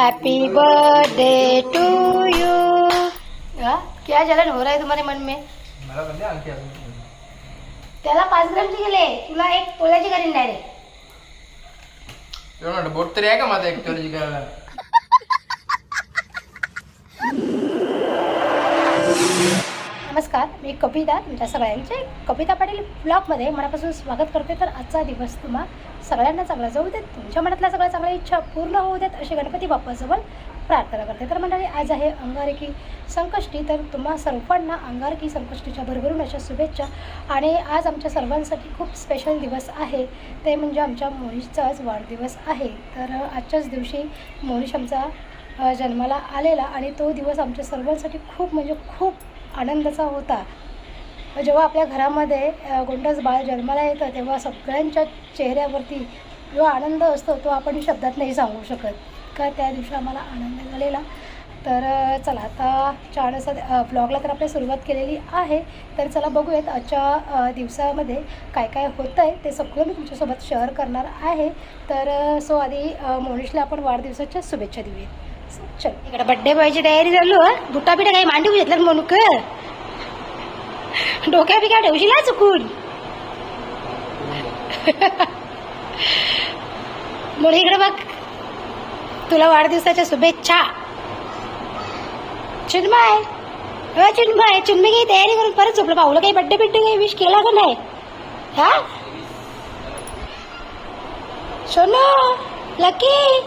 Happy birthday to you क्या जलन हो रहा है तुम्हारे मन में? त्याला पाच ग्रामची गेले तुला एक पोल्याची करीन डायरेक्ट बोट तरी आहे का माझा एक चोरीची करायला नमस्कार मी कविता तुमच्या सगळ्यांचे कविता पाटील ब्लॉगमध्ये मनापासून स्वागत करते तर आजचा दिवस तुम्हा सगळ्यांना चांगला जाऊ देत तुमच्या मनातल्या सगळ्या चांगल्या इच्छा पूर्ण होऊ देत अशी गणपती बाप्पाजवळ प्रार्थना करते. तर मंडळी आज आहे अंगारकी संकष्टी. तर तुम्हा सर्वांना अंगारकी संकष्टीच्या भरभरून अशा शुभेच्छा. आणि आज आमच्या सर्वांसाठी खूप स्पेशल दिवस आहे. ते म्हणजे आमच्या मोनिशचा आज वाढदिवस आहे. तर आजच्याच दिवशी मोनिश आमचा जन्माला आलेला. आणि तो दिवस आमच्या सर्वांसाठी खूप म्हणजे खूप आनंदाचा होता. जेव्हा आपल्या घरामध्ये अ, गोंडस बाळ जन्माला येतं तेव्हा सगळ्यांच्या चेहऱ्यावरती जो आनंद असतो तो आपण शब्दात नाही सांगू शकत. का त्या दिवशी आम्हाला आनंद झालेला. तर चला आता छान असं ब्लॉगला तर आपल्या सुरुवात केलेली आहे. तर चला बघूयात आजच्या दिवसामध्ये काय काय होतं आहे ते सगळं मी तुमच्यासोबत शेअर करणार आहे. तर सो आधी मोनिशला आपण वाढदिवसाच्या शुभेच्छा देऊयात चल. इकडे बड्डे बॉयची तयारी चालू हं. बुट्टा बिटा काही मांडू घेतलं म्हणू डोक्या बिक्या ठेवशील चुकून? म्हणून इकडे बघ. तुला वाढदिवसाच्या शुभेच्छा. चिन्मय अ चिन्मय चिन्मय काही तयारी करून परत झोपलं. पाहुलं काही बड्डे बिड्डे काही विश केला का नाही? हा? सोनू लकी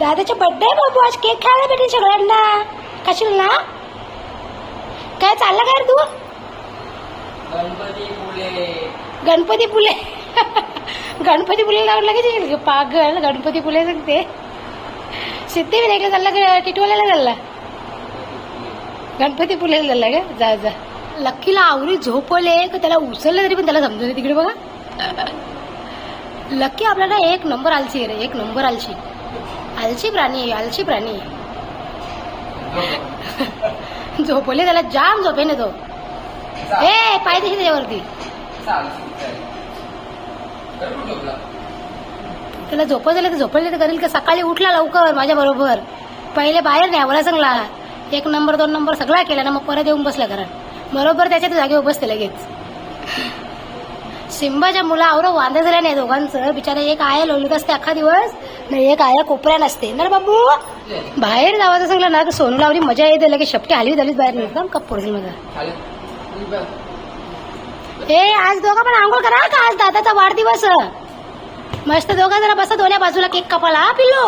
दादाचा बड्डे बाबू. आज केक खायला भेटेल सगळ्यांना. कशील ना? काय चाललं काय रे तू? गणपती फुले गणपती फुले. गणपती फुले लावून लगेच पागल. गणपती फुले सांगते. सिद्धिविनायकला चालला का टिटवाल्याला चालला. गणपती फुलेला चालला का जा जा. लक्कीला आवरी झोपले का त्याला उचललं तरी पण त्याला समजत नाही तिकडे बघा. लक्की आपल्याला एक नंबर आलशी आहे रे एक नंबर आलशी. आलशी प्राणी आलशी प्राणी. झोपले त्याला जाम झोपेने तो. ए पाय त्याच्यावरती. त्याला झोपत झालं तर झोपले तर करेल का? सकाळी उठला लवकर माझ्या बरोबर. पहिले बाहेर न्यावला चांगला एक नंबर दोन नंबर सगळा केला ना मग परत येऊन बसला घरात. बरोबर त्याच्या जागेवर बसते लगेच. सिंबाच्या मुलावर वांदे झाल्या नाही दोघांचं. बिचारा एक आया लोलीत असते अख्खा दिवस नाही एक आया कोपऱ्या नसते. ना बाबू? बाहेर जावायचं सांगलं ना तर सोनू लावली मजा येते लगेच शेपटी हलवी झालीच बाहेर एकदम कप पडतील माझा ए आज दोघं पण आंघोळ करा का? आज दादाचा वाढदिवस. मस्त दोघं जरा बसा दोन्ही बाजूला केक कपाला हा पिल्लू?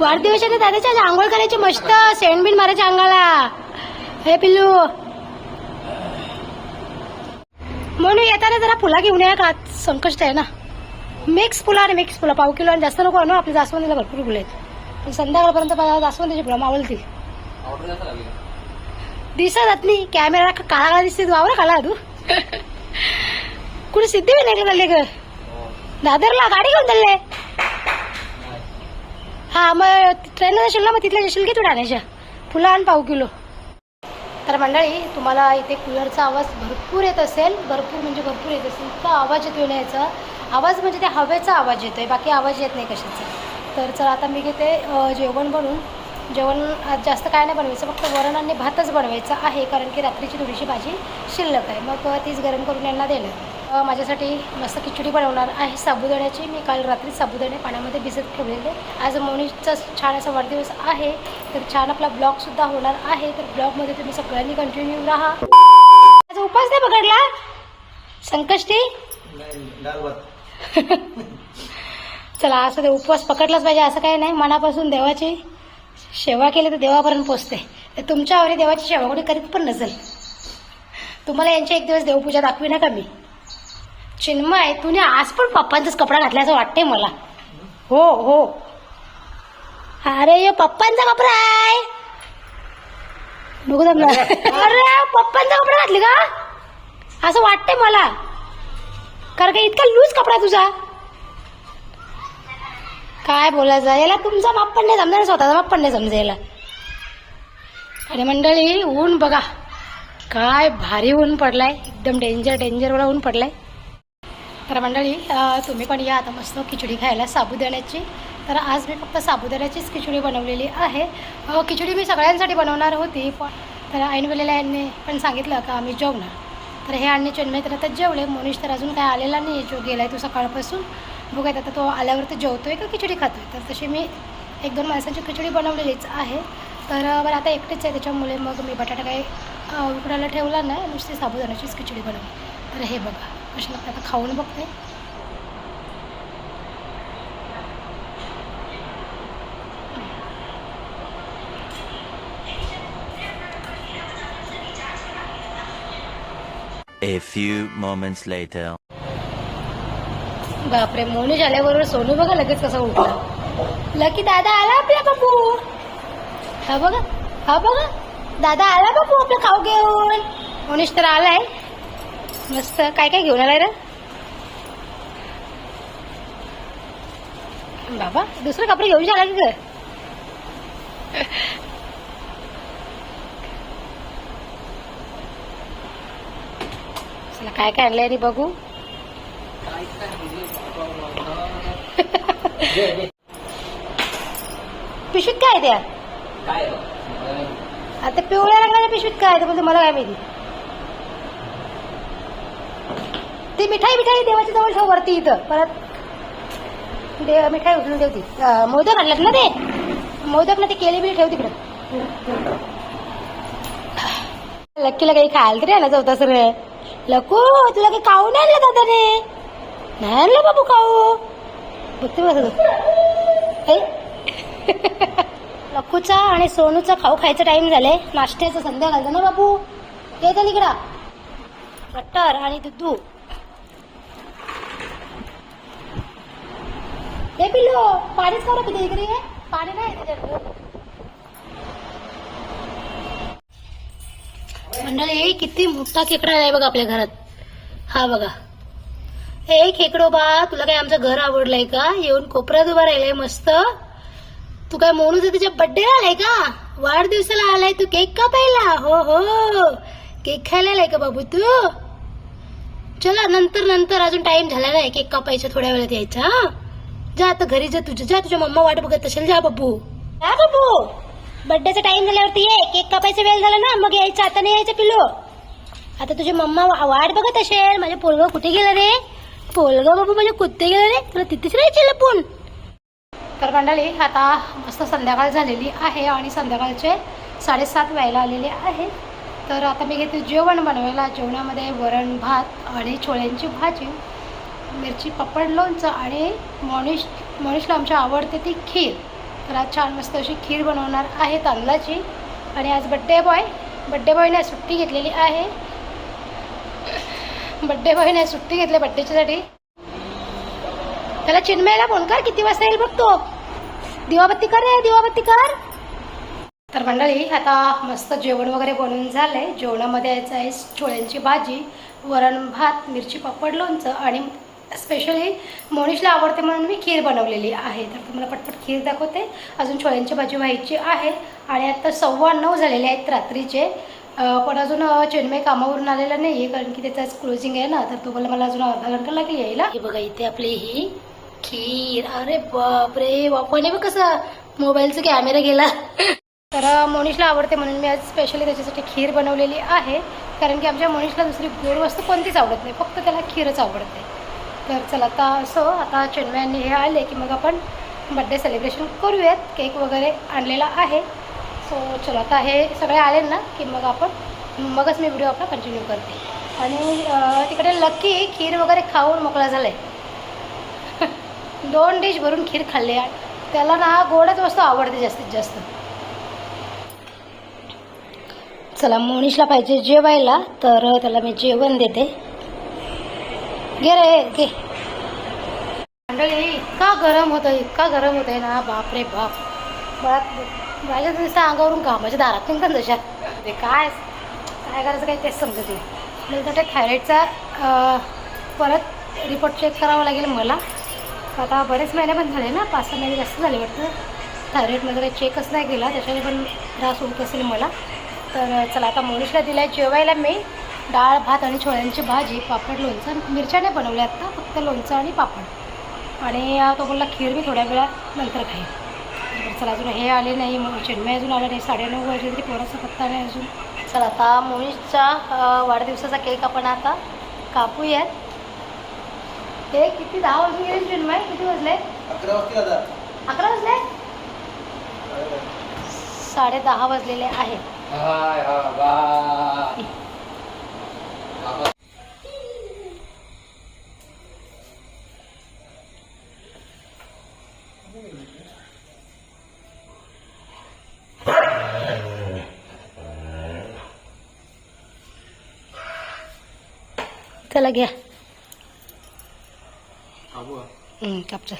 वाढदिवसाने दादाच्या आज आंघोळ करायची. मस्त सेंडबिन मारायच्या अंगाला. हे पिल्लू? म्हणून येताना जरा फुला घेऊन या का? आज संकष्ट आहे ना. मिक्स फुलं आणि मिक्स फुलं. पाव किलो आणि जास्त नको आणू. आपल्या जास्वंदीला भरपूर फुलं आहेत. पण संध्याकाळपर्यंत जास्वंदीची फुलं मावलतील दिसत नाही. कॅमेरा काळा काळा दिसते वावर आवरा काला तू. कुठे सिद्धी नाही का चालले ग? दादरला गाडी घेऊन चालले? हा मग ट्रेनला जाशील ना मग तिथल्या जाशील की तू ठाण्याच्या? फुलं आण पाव किलो. तर मंडळी तुम्हाला इथे कूलरचा आवाज भरपूर येत असेल. भरपूर म्हणजे भरपूर येत असेल. इतका आवाज येतो ना याचा. आवाज म्हणजे त्या हवेचा आवाज येतोय. बाकी आवाज येत नाही कशाचा. तर चला आता मी घेते जेवण बनवून. जेवण आज जास्त काय नाही बनवायचं फक्त वरण आणि भातच बनवायचं आहे कारण की रात्रीची थोडीशी भाजी शिल्लक आहे. मग तीच गरम करून यांना दिलं अ, माझ्यासाठी मस्त खिचडी बनवणार आहे. साबुदाण्याची मी काल रात्री साबुदाणे पाण्यामध्ये भिजत ठेवलेले. आज मोनीचा छान असा वाढदिवस आहे तर छान आपला ब्लॉगसुद्धा होणार आहे. तर ब्लॉगमध्ये तुम्ही सगळ्यांनी कंटिन्यू राहा. आज उपास नाही पकडला संकष्टी? चला असं ते उपवास पकडलाच पाहिजे असं काही नाही. मनापासून देवाची सेवा केली तर देवापर्यंत पोचते. तर तुमच्या देवाची सेवा कोणी करीत पण नसेल. तुम्हाला यांची एक दिवस देवपूजा दाखवी ना का मी. चिन्मय तुने आज पण पप्पांचाच कपडा घातला असं वाटतंय मला. हो हो. अरे यो पप्पांचा कपडा आहे. नको जमलं. अरे पप्पांचा कपडा घातले का? असं वाटतंय मला. कारण का इतका लूज कपडा तुझा? काय बोलायचं? याला तुमचा माप पण नाही समजा स्वतःचा माप पण नाही समजा याला आणि मंडळी ऊन बघा. काय भारी ऊन पडलाय. एकदम डेंजर डेंजरवाला ऊन पडलाय. तर मंडळी तुम्ही पण या आता मस्त खिचडी खायला साबुदाण्याची. तर आज मी फक्त साबुदाण्याचीच खिचडी बनवलेली आहे. खिचडी मी सगळ्यांसाठी बनवणार होती पण तर ऐन वेळेला यांनी पण सांगितलं का आम्ही जेवणार. तर हे आणि चेन्मय तर आता जेवले. मोनिश तर अजून काय आलेला नाही जो गेला आहे तो सकाळपासून. बघायत आता तो आल्यावर तर आहे का खिचडी खातो आहे तर तशी मी एक दोन माणसांची खिचडी बनवलेलीच आहे. तर मला बरं आता एकटीच आहे त्याच्यामुळे मग मी बटाटा काही उकडायला ठेवला नाही नुसती साबुदाण्याचीच खिचडी बनवली. तर हे बघा कशी लागते आता खाऊन बघते. A few moments later. बापरे मोनिश आल्याबरोबर सोनू बघा लगेच कसा उठला. लकी दादा आला आपला बापू. हा बघा हा बघा. दादा आला बापू आपलं खाऊ घेऊन. मोनीश तर आलाय. मस्त काय काय घेऊन आलाय रे? बाबा दुसरं कपडे घेऊन आला की ग काय काय आणलंय रे बघू. पिशवीत काय त्या? आता पिवळ्या रंगाच्या पिशवीत काय ते बोलते मला काय माहिती. ती मिठाई मिठाई देवाच्या जवळ ठेव वरती इथं. परत देव मिठाई उचलून ठेवती मोदक आणल्यात ना ते? मोदक ना ते केले बिले ठेव तिकडं. लक्कीला काही खायला तरी आला होता सर लकू तुला काही खाऊ नाही आणलं दादाने? नाही आणलं बाबू खाऊ. बघते लक्कूचा आणि सोनूचा खाऊ खायचा टाइम झालाय नाश्त्याचं संध्याकाळचं ना बाबू? येत इकडा. बटर आणि दुधू. हे पिल्लो पाणीच करा पिते इकडे पाणी नाही मंडळी किती मोठा खेकडा आहे बघा आपल्या घरात. हा बघा. हे खेकडो बा तुला काय आमचं घर आवडलंय का? येऊन कोपऱ्यात उभा राहिलाय मस्त. तू काय मोनूचा तिच्या बड्डे आलाय का? वाढदिवसाला आलाय तू केक का पाहिला हो हो. केक खायला आलाय का बाबू तू? चला नंतर नंतर अजून टाइम झाला नाही केक कापायचा थोड्या वेळात यायचा जा आता घरी जा तुझ्या जा तुझ्या मम्मा वाट बघत असेल. जा बाबू. जा बाबू. बड्डेचा टाइम झाल्यावरती ये. केक कापायचा वेळ झाला ना मग यायचं. आता नाही यायचं पिलो आता तुझी मम्मा वाट बघत असेल. माझे पोरग कुठे गेला रे? पोलगा बाबू माझ्या कुत्ते गेलं रे तुला तिथेच राहायचे लपून तर मंडळी आता मस्त संध्याकाळ झालेली आहे आणि संध्याकाळचे साडेसात व्हायला आलेले आहे. तर आता मी घेते जेवण बनवायला. जेवणामध्ये वरण भात आणि छोळ्यांची भाजी मिरची पापड लोणचं आणि मॉनिश मॉनिशला आमच्या आवडते ती खीर. तर आज छान मस्त अशी खीर बनवणार आहे तांदळाची. आणि आज बड्डे बॉय बड्डे बॉयने आज सुट्टी घेतलेली आहे. बड्डे बॉयने सुट्टी घेतली बड्डेच्यासाठी. त्याला चिन्मयला फोन कर किती वाजता येईल बघतो दिवाबत्ती कर रे दिवाबत्ती कर. तर मंडळी आता मस्त जेवण वगैरे बनवून झालंय. जेवणामध्ये यायचं आहे छोळ्यांची भाजी वरण भात मिरची पापड लोणचं आणि स्पेशली मोनिशला आवडते म्हणून मी खीर बनवलेली आहे. तर तुम्हाला पटपट खीर दाखवते. अजून छोळ्यांची भाजी व्हायची आहे आणि आता सव्वा नऊ झालेले आहेत रात्रीचे. पण अजून चिन्मय कामावरून आलेला नाही आहे कारण की त्याचं क्लोजिंग आहे ना तर तो बोला मला अजून अर्धा घंटा लागेल यायला. हे बघा इथे आपली ही खीर. अरे बापरे बापाने बघ कसं मोबाईलचा कॅमेरा गेला. तर मोनिशला आवडते म्हणून मी आज स्पेशली त्याच्यासाठी खीर बनवलेली आहे. कारण की आमच्या मोनिशला दुसरी गोड वस्तू कोणतीच आवडत नाही फक्त त्याला खीरच आवडते. तर चला आता असो आता चिन्मयांनी हे आले की मग आपण बड्डे सेलिब्रेशन करूयात. केक वगैरे आणलेला आहे. हो, सो चला. आता हे सगळे आले ना की मग आपण मगच मी व्हिडिओ आपला कंटिन्यू करते. आणि तिकडे लकी खीर वगैरे खाऊन मोकळा झाला आहे दोन डिश भरून खीर खाल्ली आहे. त्याला ना गोडच वस्तू आवडते जास्तीत जास्त. चला मोनिशला पाहिजे जेवायला तर त्याला मी जेवण देते. घे रे घे. मंडळी इतका गरम होतं इतका गरम होतंय ना बाप रे बाप. मला माझ्या दिसतं अंगावरून घामाच्या दारात निघतात जशा ते काय काय करायचं काही तेच समजत नाही. नंतर त्या थायरॉईडचा परत रिपोर्ट चेक करावा लागेल मला. आता बरेच महिने पण झाले ना पाच सहा महिने जास्त झाले वाटतं. थायरॉईडमध्ये काही चेकच नाही केला त्याच्याने पण त्रास होत असेल मला. तर चला आता मोनिशला दिला आहे जेवायला मी. डाळ भात आणि छोळ्यांची भाजी पापड लोणचं. मिरच्या नाही बनवल्या आत्ता फक्त लोणचं आणि पापड. आणि तो बोलला खीर मी थोड्या वेळा नंतर खाईल चला अजून हे आले नाही मग चिन्मय अजून आला नाही साडेनऊ वाजले तरी पोराचा पत्ता नाही अजून. चला आता मोनिशच्या अं, वाढदिवसाचा केक आपण आता कापूयात. हे किती दहा वाजून गेले चिन्मय किती वाजले? अकरा वाजले? साडे दहा वाजलेले आहेत हाय हा चला घ्या. कापचं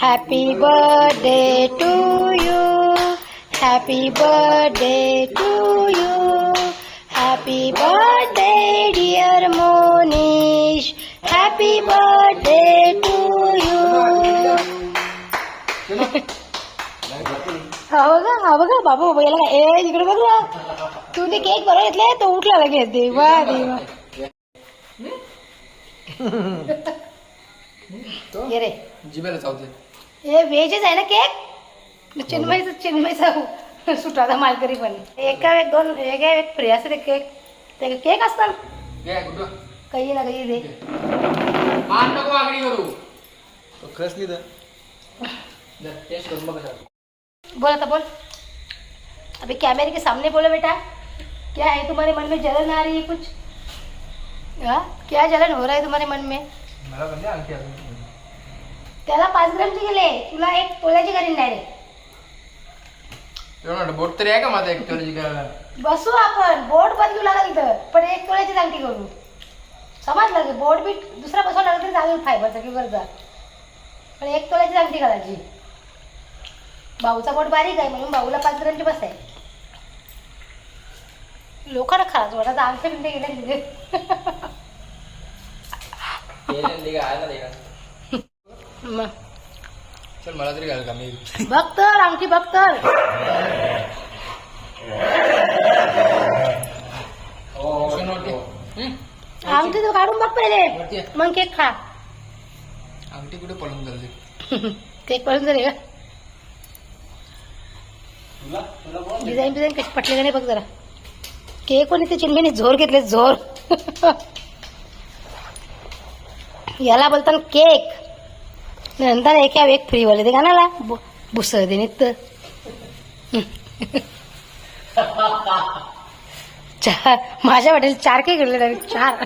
happy birthday to you happy birthday to you happy birthday dear Monish happy birthday to you हा बघा हा बघा बाबा बाबा याला ए तिकडे बघ. ना तू ते केक बरोबर घेतलाय? तो उठला लगेच. देवा देवा. ये रे जिबेला चावते हे व्हेजच आहे ना केक चिन्मयचं चिन्मयचा सुटाचा मालकरी पण एका एक दोन फ्री असते केक ते केक असतात काही ना काही दे मान नको आगडी करू तो खरंच नाही तर टेस्ट करून बघ बोल आता बोल अभी कैमरे के सामने बोलो बेटा क्या है तुम्हारे मन में जलन आ रही है कुछ हाँ? क्या जलन हो रहा है तुम्हारे मन में? त्याला पाच ग्रामची गेले तुला एक तोल्याची करीन डायरेक्ट बोट तरी आहे का माझा एक करायला? बसू आपण. बोट बदलू लागेल तर पण एक तोळ्याची अंगठी करू. समजलं की बोट बीट दुसरा बसवा लागला तरी चालेल फायबरचा की वरचा पण एक तोळ्याची अंगठी घालायची भाऊचा बोट बारीक आहे म्हणून भाऊला पाच ग्रामची बस लोकांना खराच वाटत आमच्या पिंडे गेले चल मला तरी घाल का मी? बघ तर अंगठी बघ तर. अंगठी तर काढून बघ पहिले. मग केक खा. अंगठी कुठे केक पडून जरी का? डिझाईन कशी पटले का नाही बघ जरा. केक पण इथे चिन्मेने झोर घेतले झोर. याला बोलतात केक. नंतर एक या एक फ्री वाले ते गाण्याला. बुस दे नित चार माझ्या वाटेल चार केक घेतले चार.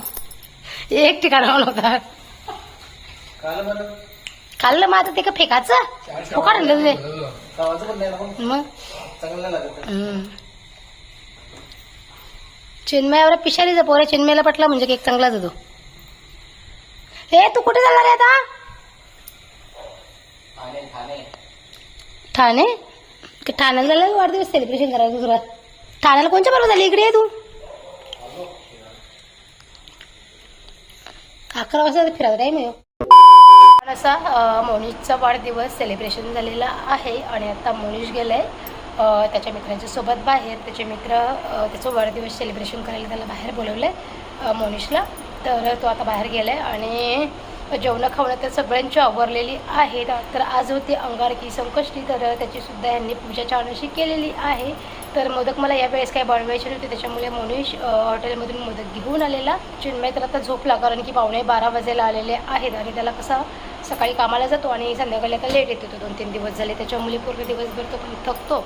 एक ठिकाणावर होता. खाल्लं मग आता ते का फेकाचं फुकाट आणलं ते मग मग चांगलं नाही लागत हम्म. चिन्मयावर पिशारीचा पोर आहे. चिन्मयला पटला म्हणजे केक चांगलाच होतो. हे तू कुठे चालला रे आता? ठाणे ठाण्याला झालं वाढदिवस सेलिब्रेशन करायचं दुसरा ठाण्याला कोणच्या बरोबर झाली? इकडे तू. अकरा वाजता फिरायचा टाईम आहे हो. पण असा मोनिशचा वाढदिवस सेलिब्रेशन झालेला आहे आणि आता मोनिश गेलाय. त्याच्या मित्रांच्या सोबत बाहेर त्याचे मित्र त्याचं वाढदिवस सेलिब्रेशन करायला त्याला बाहेर बोलवलं आहे मोनिशला तर तो आता बाहेर गेला आहे आणि जेवणं खावणं तर सगळ्यांची आवरलेली आहेत तर आज होती अंगारकी संकष्टी तर त्याचीसुद्धा यांनी पूजा छानशी केलेली आहे. तर मोदक मला यावेळेस काय बनवायचे नव्हते त्याच्यामुळे मोनिश हॉटेलमधून मोदक घेऊन आलेला. चिन्मय तर आता झोपला कारण की पावणे बारा वाजेला आलेले आहेत आणि त्याला कसा सकाळी कामाला जातो आणि संध्याकाळी आता लेट येतो तो दोन तीन दिवस झाले. त्याच्यामुळे पूर्ण दिवसभर तो पण थकतो.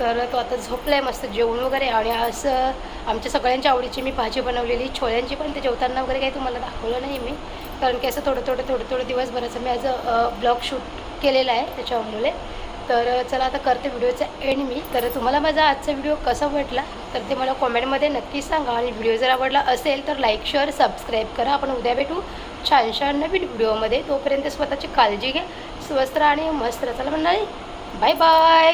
तर तो आता झोपलाय मस्त जेवण वगैरे आणि असं आमच्या सगळ्यांच्या आवडीची मी भाजी बनवलेली छोल्यांची पण ते जेवताना वगैरे काही तुम्हाला दाखवलं नाही मी. कारण की असं थोडं थोडं थोडं थोडं दिवसभराचं मी आज ब्लॉग शूट केलेला आहे त्याच्यामुळे. तर चला आता करते व्हिडिओचा एंड मी. तर तुम्हाला माझा आजचा व्हिडिओ कसा वाटला तर ते मला कॉमेंटमध्ये नक्की सांगा. आणि व्हिडिओ जर आवडला असेल तर लाईक शेअर सबस्क्राईब करा. आपण उद्या भेटू. छानशा नवीन व्हिडिओमध्ये तोपर्यंत स्वतःची काळजी घ्या स्वस्त आणि मस्त राहा. चला मंडळी बाय बाय